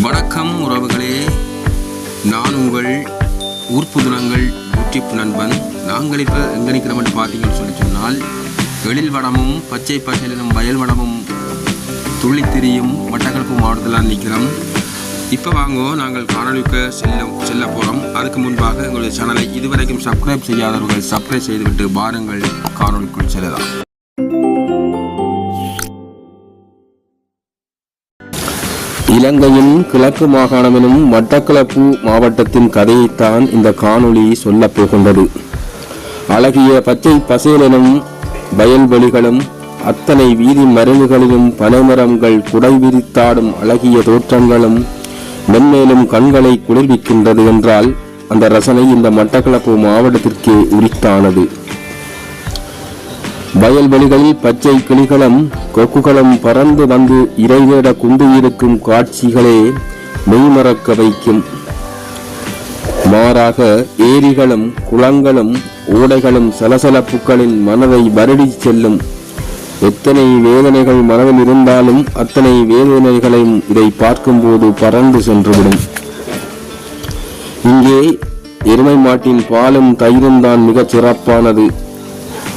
வணக்கம் உறவுகளே. நான் உங்கள் உற்புதுனங்கள் யூடியூப் நண்பன். நாங்கள் இப்போ எங்கே நிற்கிறோம்னு பார்த்தீங்கன்னு சொல்லி சொன்னால் எழில் வடமும் பச்சை பசையிலும் வயல் வடமும் துள்ளி திரியும் மட்டக்களப்பு மாவட்டத்தில் நிற்கிறோம். இப்போ வாங்கோ நாங்கள் காணொலிக்கு செல்ல செல்ல போகிறோம் அதுக்கு முன்பாக எங்களுடைய சேனலை இதுவரைக்கும் சப்ஸ்கிரைப் செய்யாதவர்கள் சப்ஸ்கிரைப் செய்துவிட்டு பாருங்கள் காணொலிக்குள் செல்லலாம். இலங்கையின் கிழக்கு மாகாணம் எனும் மட்டக்களப்பு மாவட்டத்தின் கதையைத்தான் இந்த காணொளி சொல்லப் போகின்றது. அழகிய பச்சை பசேலனும் வயல்வெளிகளும் அத்தனை வீதி மருந்துகளிலும் பனைமரங்கள் குடை விரித்தாடும் அழகிய தோற்றங்களும் மென்மேலும் கண்களை குளிர்விக்கின்றது என்றால் அந்த ரசனை இந்த மட்டக்களப்பு மாவட்டத்திற்கே உரித்தானது. வயல்வெளிகளில் பச்சை கிளிகளும் கொக்குகளும் பறந்து வந்து இறைவேட குண்டு இருக்கும் காட்சிகளே மெய்மறக்க வைக்கும். மாறாக ஏரிகளும் குளங்களும் ஓடைகளும் சலசலப்புகளின் மனதை வருடி செல்லும். எத்தனை வேதனைகள் மனதில் இருந்தாலும் அத்தனை வேதனைகளையும் இதை பார்க்கும்போது பறந்து சென்றுவிடும். இங்கே எருமை மாட்டின் பாலும் தயிரும் தான் மிகச் சிறப்பானது.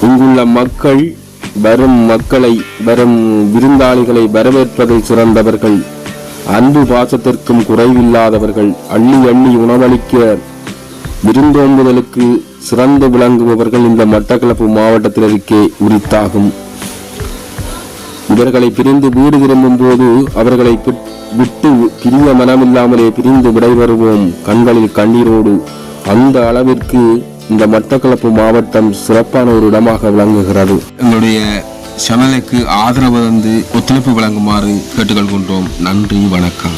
இங்குள்ள மக்கள் வரும் மக்களை வரும் விருந்தாளிகளை வரவேற்பதில் சிறந்தவர்கள். அன்பு பாசத்திற்கும் குறைவில்லாதவர்கள். அள்ளி அள்ளி உணவளிக்க விருந்தோம்புதலுக்கு சிறந்து விளங்குபவர்கள் இந்த மட்டக்களப்பு மாவட்டத்தினருக்கே உரித்தாகும். இவர்களை பிரிந்து வீடு திரும்பும் போது அவர்களை விட்டு பிரிய மனமில்லாமலே பிரிந்து விடைபெறுவோம். கண்களில் கண்ணீரோடு அந்த அளவிற்கு இந்த மட்டக்களப்பு மாவட்டம் சிறப்பான ஒரு இடமாக விளங்குகிறது. எங்களுடைய சேனலுக்கு ஆதரவு வந்து ஒத்துழைப்பு வழங்குமாறு கேட்டுக்கொள்கின்றோம். நன்றி வணக்கம்.